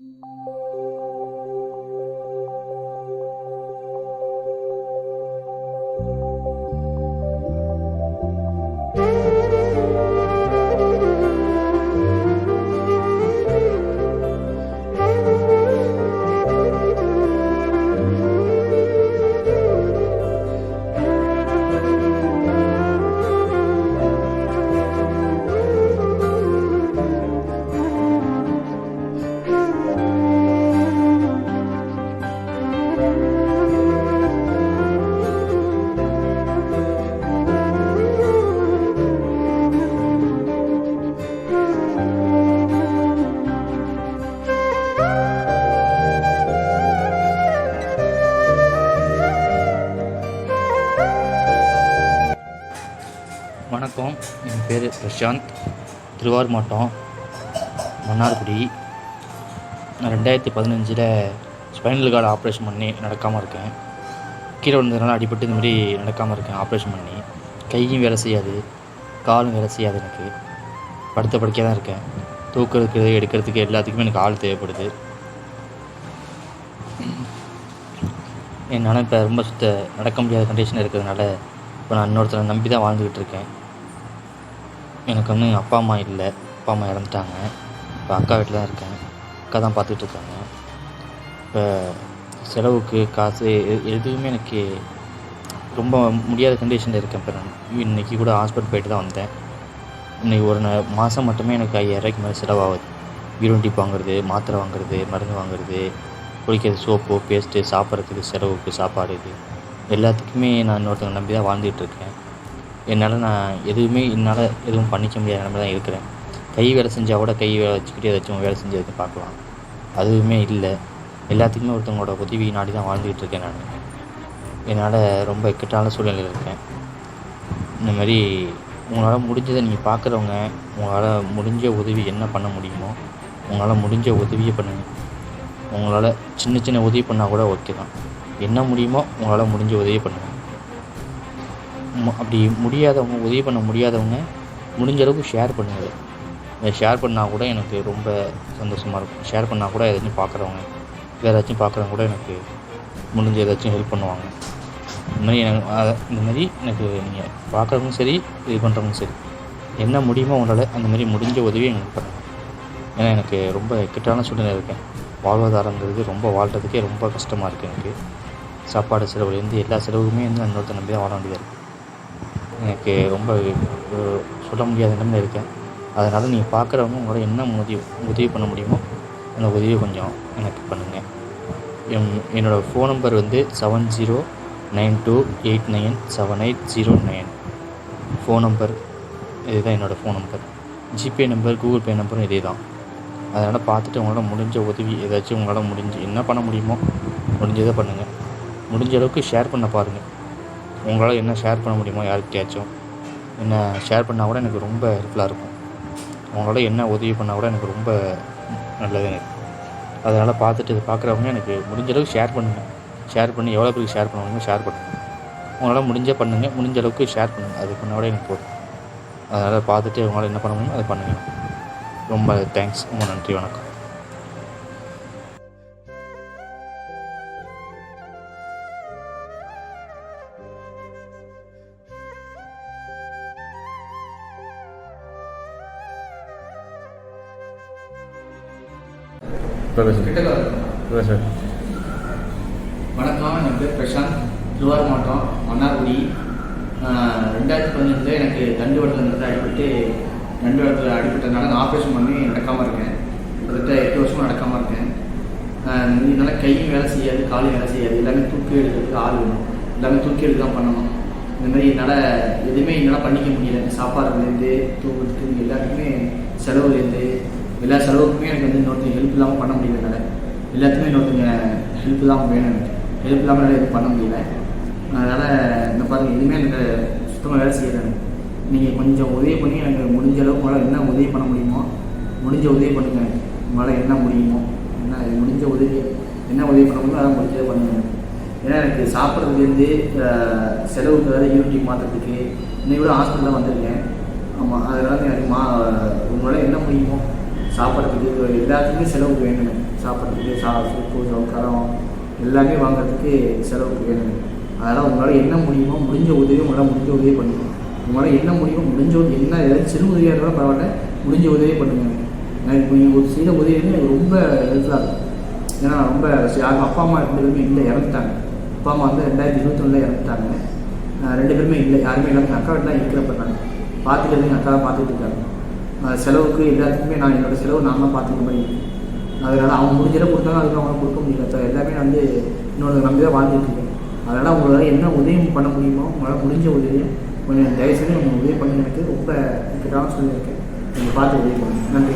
you வணக்கம். என் பேர் பிரசாந்த். திருவாரூர் மாவட்டம் மன்னார்குடி. நான் ரெண்டாயிரத்தி பதினஞ்சில் ஸ்பைனல் கார்டு ஆப்ரேஷன் பண்ணி நடக்காமல் இருக்கேன். கீழே விழுந்ததுனால அடிபட்டு இந்த மாதிரி நடக்காமல் இருக்கேன் ஆப்ரேஷன் பண்ணி. கையும் வேலை செய்யாது காலும் வேலை செய்யாது எனக்கு. படுத்த படுக்கையாக தான் இருக்கேன். தூக்கிறதுக்கு எடுக்கிறதுக்கு எல்லாத்துக்குமே எனக்கு ஆள் தேவைப்படுது. என்னால் இப்போ ரொம்ப சுத்த நடக்க முடியாத கண்டிஷன் இருக்கிறதுனால இப்போ நான் இன்னொருத்தரை நம்பி தான் வாழ்ந்துக்கிட்டு இருக்கேன். எனக்கு வந்து அப்பா அம்மா இல்லை. அப்பா அம்மா இறந்துட்டாங்க. இப்போ அக்கா வீட்டில் தான் இருக்கேன். அக்கா தான் பார்த்துட்டு இருக்காங்க இப்போ செலவுக்கு காசு எதுவுமே எனக்கு ரொம்ப முடியாத கண்டிஷனில் இருக்கேன் இப்போ நான். இன்றைக்கி கூட ஹாஸ்பிட்டல் போயிட்டு தான் வந்தேன். இன்றைக்கி ஒரு மாதம் மட்டுமே எனக்கு ஐயாயிரரூபாய்க்கு மேலே செலவாகுது. யூரின் வாங்குறது மாத்திரை வாங்குறது மருந்து வாங்குறது குளிக்கிறது சோப்பு பேஸ்ட்டு சாப்பிட்றதுக்கு செலவுக்கு சாப்பாடு இது. எல்லாத்துக்குமே நான் இன்னொருத்தவங்க நம்பி தான் வாழ்ந்துட்டு இருக்கேன். என்னால் நான் எதுவுமே என்னால் எதுவும் பண்ணிக்க முடியாத நிலமை தான் இருக்கிறேன். கை வேலை செஞ்சால் கூட கை வேலை வச்சுக்கிட்டு ஏதாச்சும் வேலை செஞ்சு எதுவும் பார்க்கலாம். அதுவுமே இல்லை. எல்லாத்துக்குமே ஒருத்தவங்களோட உதவி நாடி தான் வாழ்ந்துக்கிட்டு இருக்கேன் நான். என்னால் ரொம்ப இக்கட்டான சூழ்நிலையில் இருக்கேன். இந்த மாதிரி உங்களால் முடிஞ்சதை நீங்கள் பார்க்குறவங்க உங்களால் முடிஞ்ச உதவி என்ன பண்ண முடியுமோ உங்களால் முடிஞ்ச உதவியை பண்ணுங்கள் உங்களால் சின்ன சின்ன உதவி பண்ணால் கூட ஓகே தான். என்ன முடியுமோ உங்களால் முடிஞ்ச உதவியை பண்ணுங்கள் அப்படி முடியாதவங்க உதவி பண்ண முடியாதவங்க முடிஞ்ச அளவுக்கு ஷேர் பண்ணுங்கள் இதை ஷேர் பண்ணால் கூட எனக்கு ரொம்ப சந்தோஷமாக இருக்கும். ஷேர் பண்ணால் கூட எதாச்சும் பார்க்குறவங்க வேறு ஏதாச்சும் பார்க்குறவங்க கூட எனக்கு முடிஞ்ச ஏதாச்சும் ஹெல்ப் பண்ணுவாங்க. இந்த மாதிரி எனக்கு இந்தமாதிரி இந்த மாதிரி எனக்கு நீங்கள் பார்க்குறவங்க சரி இது பண்ணுறவங்க சரி என்ன முடியுமோ உங்களால் அந்த மாதிரி முடிஞ்ச உதவி எனக்கு பண்ணுங்கள் ஏன்னா எனக்கு ரொம்ப கிட்டான சூழ்நிலை இருக்கேன். வாழ்வாதாரங்கிறது ரொம்ப வாழ்கிறதுக்கே ரொம்ப கஷ்டமாக இருக்குது எனக்கு. சாப்பாடு செலவுலேருந்து எல்லா செலவுக்குமே வந்து அந்த நம்பி தான் வாழ வேண்டியதாக இருக்குது எனக்கு ரொம்ப சொல்ல முடியாத நிலமையில் இருக்கேன். அதனால் நீங்கள் பார்க்குறவங்க உங்களால் என்ன உதவி உதவி பண்ண முடியுமோ அந்த உதவி கொஞ்சம் எனக்கு பண்ணுங்கள் என் என்னோடய ஃபோன் நம்பர் வந்து seven zero nine two eight nine seven eight zero nine phone number இதுதான் என்னோடய phone number GPay number Google Pay நம்பரும் இதே தான் அதனால் பார்த்துட்டு உங்களால் முடிஞ்ச உதவி ஏதாச்சும் உங்களால் முடிஞ்சு என்ன பண்ண முடியுமோ முடிஞ்சதை பண்ணுங்கள் முடிஞ்ச அளவுக்கு ஷேர் பண்ண பாருங்கள் உங்களால் என்ன ஷேர் பண்ண முடியுமோ யார்கிட்டயாச்சும் என்ன ஷேர் பண்ணால் கூட எனக்கு ரொம்ப ஹெல்ப்ஃபுல்லாக இருக்கும். உங்களால் என்ன உதவி பண்ணால் கூட எனக்கு ரொம்ப நல்லது எனக்கு. அதனால் பார்த்துட்டு இதை பார்க்குறவங்க எனக்கு முடிஞ்ச அளவுக்கு ஷேர் பண்ணுங்கள் ஷேர் பண்ணி எவ்வளோ பேருக்கு ஷேர் பண்ணுவாங்க ஷேர் பண்ணுங்கள் உங்களால் முடிஞ்ச பண்ணுங்கள் முடிஞ்ச அளவுக்கு ஷேர் பண்ணுங்கள் அது பண்ணால் கூட எனக்கு போதும். அதனால் பார்த்துட்டு உங்களால் என்ன பண்ண முடியுமோ அதை பண்ணுங்கள் ரொம்ப தேங்க்ஸ் ரொம்ப நன்றி. வணக்கம். சார். வணக்கம் என் பேர் பிரசாந்த். திருவாரூர் மாவட்டம் மன்னார்குடி. ரெண்டாயிரத்தி பதினஞ்சில் எனக்கு தண்டு வட்டத்தில் இருந்து அடிபட்டு தண்டு வட்டத்தில் அடிபட்டதுனால நான் ஆப்ரேஷன் பண்ணி நடக்காமல் இருக்கேன். கிட்டத்தட்ட எட்டு வருஷமாக நடக்காமல் இருக்கேன். இதனால கையும் வேலை செய்யாது காலும் வேலை செய்யாது. எல்லாமே தூக்கி எடுக்கிறதுக்கு ஆள் வேணும் எல்லாமே தூக்கி எடுத்து தான் பண்ணணும். இந்த மாதிரி என்னால் எதுவுமே என்னால் பண்ணிக்க முடியல. சாப்பாடுலேருந்து தூக்கிறதுக்கு எல்லாத்துக்குமே செலவுலேருந்து எல்லா செலவுக்குமே எனக்கு வந்து இன்னொருத்தங்க ஹெல்ப் இல்லாமல் பண்ண முடியலனால எல்லாத்துக்குமே இன்னொருத்தங்க ஹெல்ப் தான் வேணும் எனக்கு. ஹெல்ப் இல்லாமல் என்னால் எதுவும் பண்ண முடியல. அதனால் இந்த பாருங்கள் எதுவுமே எனக்கு சுத்தமாக வேலை செய்யலை நீங்கள் கொஞ்சம் உதவி பண்ணி எனக்கு முடிஞ்ச அளவுக்கு உங்களால் என்ன உதவி பண்ண முடியுமோ முடிஞ்ச உதவி பண்ணுங்க உங்களால் என்ன முடியுமோ என்ன முடிஞ்ச உதவி என்ன உதவி பண்ண முடியுமோ அதான் முடிஞ்சதை பண்ணுங்க ஏன்னா எனக்கு சாப்பிட்றதுலேருந்து செலவுக்கு வேறு யூனிட்டி மாற்றுறதுக்கு இன்னைக்கு கூட ஹாஸ்பிட்டலில் வந்திருக்கேன். ஆமாம் அதனால எனக்கு மா உங்களால் என்ன முடியுமோ சாப்பிட்றதுக்கு எல்லாத்துக்குமே செலவு வேணும். சாப்பிட்றதுக்கு சா சூப்பு சவுக்காரம் எல்லாமே வாங்குறதுக்கு செலவுக்கு வேணும். அதனால் உங்களால் என்ன முடியுமோ முடிஞ்ச உதவி உங்களால் முடிஞ்ச உதவி பண்ணுங்க. உங்களால் என்ன முடியுமோ முடிஞ்ச உதவி என்ன ஏதாவது சிறு உதவியாக இருந்தாலும் பரவாயில்ல முடிஞ்ச உதவி பண்ணுங்க. எனக்கு நீங்கள் ஒரு செய்த உதவி எனக்கு ரொம்ப ஹெல்ப்ஃபுல்லாக இருக்கும். ஏன்னா நான் ரொம்ப யாரும் அப்பா அம்மா ரெண்டு பேருமே இல்லை இறந்துட்டாங்க. அப்பா அம்மா வந்து ரெண்டாயிரத்தி இருபத்தொன்னில் இறந்துட்டாங்க. ரெண்டு பேருமே இல்லை யாருமே இல்லாமல் எங்கள் அக்கா தான் இருக்கிறப்ப நான் பார்த்துக்கிறது எங்கள் அக்கா தான் பார்த்துட்டு இருக்காங்க. செலவுக்கு எல்லாத்துக்குமே நான் என்னோட செலவு நான் தான் பார்த்துக்க முடியும். அதனால் அவங்க முடிஞ்சதை கொடுத்தாங்க அதுக்கு அவங்க கொடுக்க முடியல. இப்போ எல்லாமே நான் வந்து இன்னொரு நம்பி தான் வாழ்ந்துட்டுருக்கேன் அதனால் உங்களால் என்ன உதவி பண்ண முடியுமோ உங்களால் முடிஞ்ச உதவியை கொஞ்சம் தயவுசெய்து நீங்கள் உதவி பண்ணி எனக்கு. ரொம்ப இக்கட்டான சொல்லியிருக்கேன். நீங்கள் பார்த்து உதவி பண்ணுங்கள் நன்றி